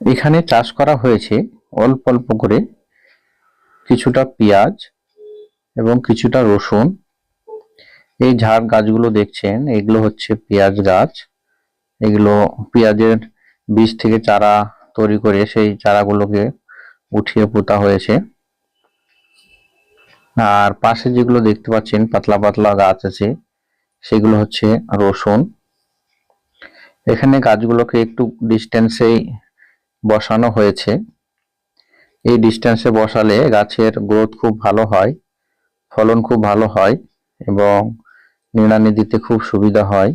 এখানে চাষ করা হয়েছে অল্প অল্প করে কিছুটা পেঁয়াজ এবং কিছুটা রসুন। এই ঝাড় গাছগুলো দেখছেন, এগুলো হচ্ছে পেঁয়াজ গাছ। এগুলো পেঁয়াজের বীজ থেকে চারা তৈরি করে সেই চারাগুলোকে উঠিয়ে পোতা হয়েছে। আর পাশে যেগুলো দেখতে পাচ্ছেন, পাতলা পাতলা গাছ আছে, সেগুলো হচ্ছে রসুন। এখানে গাছগুলোকে একটু ডিস্টেন্সেই বসানো হয়েছে। এই ডিস্টেন্সে বসালে গাছের গ্রোথ খুব ভালো হয়, ফলন খুব ভালো হয় এবং নিড়ানি দিতে খুব সুবিধা হয়।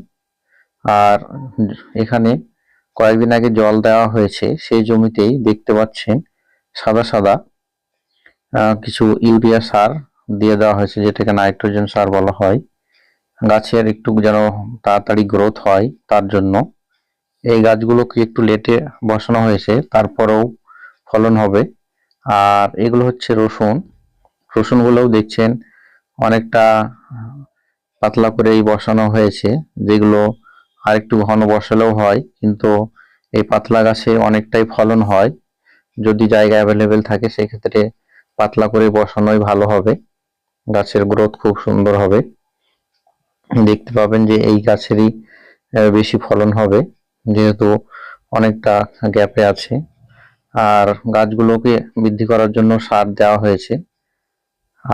আর এখানে কয়েকদিন আগে জল দেওয়া হয়েছে, সেই জমিতেই দেখতে পাচ্ছেন সাদা সাদা কিছু ইউরিয়া সার দিয়ে দেওয়া হয়েছে, যেটাকে নাইট্রোজেন সার বলা হয়। গাছের একটু যেন তাড়াতাড়ি গ্রোথ হয় তার জন্য। এই গাছগুলোকে একটু লেটে বসানো হয়েছে? তারপরেও ফলন হবে। আর এগুলো হচ্ছে রসুন। রসুনগুলোও দেখছেন অনেকটা পাতলা করেই বসানো হয়েছে। যেগুলো আর একটু ঘন বসালেও হয়, কিন্তু এই পাতলা গাছে অনেকটাই ফলন হয়। যদি জায়গা অ্যাভেলেবেল থাকে, সেক্ষেত্রে পাতলা করে বসানোই ভালো হবে। গাছের গ্রোথ খুব সুন্দর হবে। দেখতে পাবেন যে এই গাছেরই বেশি ফলন হবে। যেহেতু অনেকটা গ্যাপে আছে। আর গাছগুলোকে বৃদ্ধি করার জন্য সার দেওয়া হয়েছে।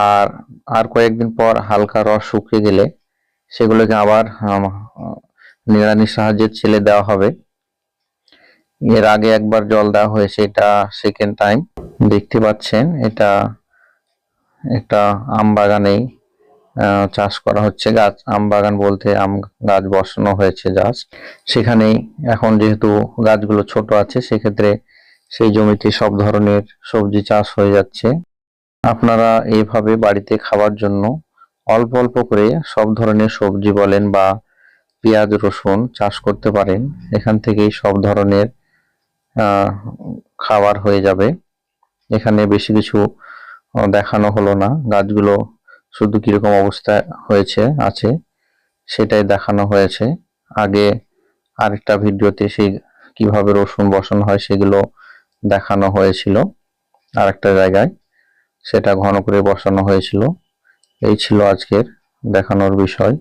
আর আর কয়েকদিন পর হালকা রস শুকিয়ে গেলে সেগুলোকে আবার নিড়ানির সাহায্যে ছেলে দেওয়া হবে। এর আগে একবার জল দেওয়া হয়েছে, এটা সেকেন্ড টাইম দেখতে পাচ্ছেন, এটা একটা আম বাগানেই চাষ করা হচ্ছে গাছ, আম বাগান বলতে আম গাছ বসানো হয়েছে জাস্ট সেখানেই এখন যেহেতু গাছগুলো ছোট আছে, সেক্ষেত্রে সেই জমিতে সব ধরনের সবজি চাষ হয়ে যাচ্ছে। আপনারা এইভাবে বাড়িতে খাওয়ার জন্য অল্প অল্প করে সব ধরনের সবজি বলেন বা পেঁয়াজ, রসুন চাষ করতে পারেন। এখান থেকেই সব ধরনের খাবার হয়ে যাবে। এখানে বেশি কিছু দেখানো হলো না। গাছগুলো শুধু কীরকম অবস্থা হয়েছে, আছে, সেটাই দেখানো হয়েছে। আগে আরেকটা ভিডিওতে সেই কীভাবে রসুন বসানো হয় সেগুলো দেখানো হয়েছিল আরেকটা জায়গায়। সেটা ঘন করে বসানো হয়েছিল। এই ছিল আজকের দেখানোর বিষয়।